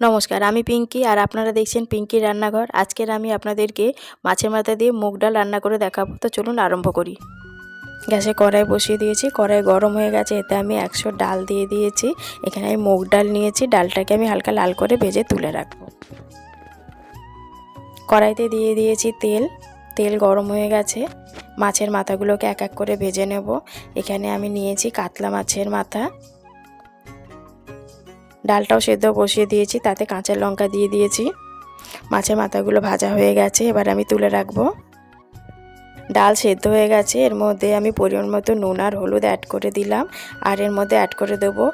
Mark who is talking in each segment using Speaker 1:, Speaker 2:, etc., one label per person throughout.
Speaker 1: নমস্কার, আমি পিঙ্কি আর আপনারা দেখছেন পিঙ্কি রান্নাঘর। আজকের আমি আপনাদেরকে মাছের মাথা দিয়ে মুগ ডাল রান্না করে দেখাবো। তো চলুন আরম্ভ করি। গ্যাসে কড়াই বসিয়ে দিয়েছি। কড়াই গরম হয়ে গেছে, এতে আমি একশো ডাল দিয়ে দিয়েছি। এখানে আমি মুগ ডাল নিয়েছি, ডালটাকে আমি হালকা লাল করে ভেজে তুলে রাখব। কড়াইতে দিয়ে দিয়েছি তেল। তেল গরম হয়ে গেছে। মাছের মাথাগুলোকে এক এক করে ভেজে নেব। এখানে আমি নিয়েছি কাতলা মাছের মাথা। ডালটাও সেদ্ধ বসিয়ে দিয়েছি, তাতে কাঁচা লঙ্কা দিয়ে দিয়েছি। মাছের মাথাগুলো ভাজা হয়ে গেছে, এবার আমি তুলে রাখব। ডাল সেদ্ধ হয়ে গেছে, এর মধ্যে আমি পরিমাণ মতো নুন আর হলুদ অ্যাড করে দিলাম, আর এর মধ্যে অ্যাড করে দেবো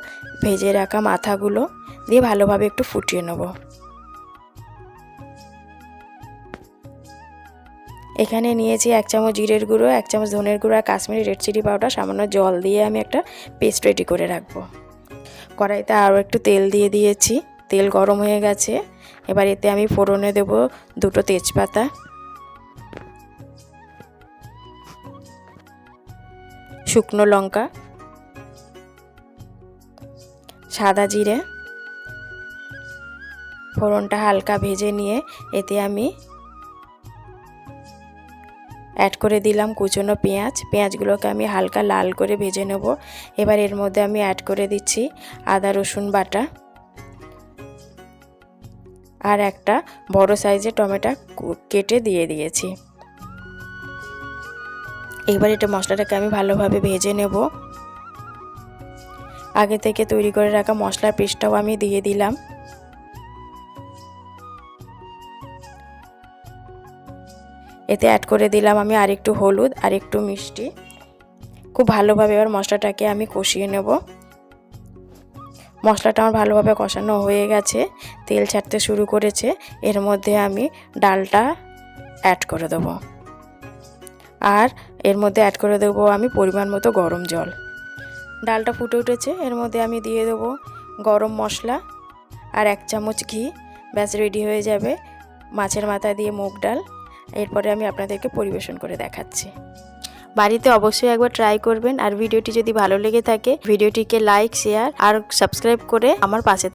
Speaker 1: ভেজে রাখা মাথাগুলো, দিয়ে ভালোভাবে একটু ফুটিয়ে নেব। এখানে নিয়েছি এক চামচ জিরের গুঁড়ো, এক চামচ ধনের গুঁড়ো আর কাশ্মীরি রেড চিলি পাউডার সামান্য জল দিয়ে আমি একটা পেস্ট রেডি করে রাখব। কড়াইতে আরও একটু তেল দিয়ে দিয়েছি। তেল গরম হয়ে গেছে। এবার এতে আমি ফোড়নে দেব দুটো তেজপাতা। শুকনো লঙ্কা। সাদা জিরে। ফোড়নটা হালকা ভেজে নিয়ে এতে আমি অ্যাড করে দিলাম কুচনো পেঁয়াজ। পেঁয়াজগুলোকে আমি হালকা লাল করে ভেজে নেব। এবার এর মধ্যে আমি অ্যাড করে দিচ্ছি আদা, রসুন বাটা আর একটা বড় সাইজের টমেটো কেটে দিয়ে দিয়েছি। এবার এটা মশলাটাকে আমি ভালোভাবে ভেজে নেব। আগে থেকে তৈরি করে রাখা মশলার পেস্টটাও আমি দিয়ে দিলাম। এতে অ্যাড করে দিলাম আমি আরেকটু হলুদ আর একটু মিষ্টি। খুব ভালোভাবে এবার মশলাটাকে আমি কষিয়ে নেব। মশলাটা আমার ভালোভাবে কষানো হয়ে গেছে, তেল ছাড়তে শুরু করেছে। এর মধ্যে আমি ডালটা অ্যাড করে দেবো। আর এর মধ্যে অ্যাড করে দেবো আমি পরিমাণ মতো গরম জল। ডালটা ফুটে উঠেছে, এর মধ্যে আমি দিয়ে দেবো গরম মশলা আর এক চামচ ঘি। ব্যাস রেডি হয়ে যাবে। মাছের মাথা দিয়ে মুগ ডাল। এরপরে আমি আপনাদেরকে পরিবেশন করে দেখাচ্ছি। বাড়িতে অবশ্যই একবার ট্রাই করবেন। আর ভিডিওটি যদি ভালো লেগে থাকে, ভিডিওটিকে লাইক শেয়ার আর সাবস্ক্রাইব করে আমার পাশে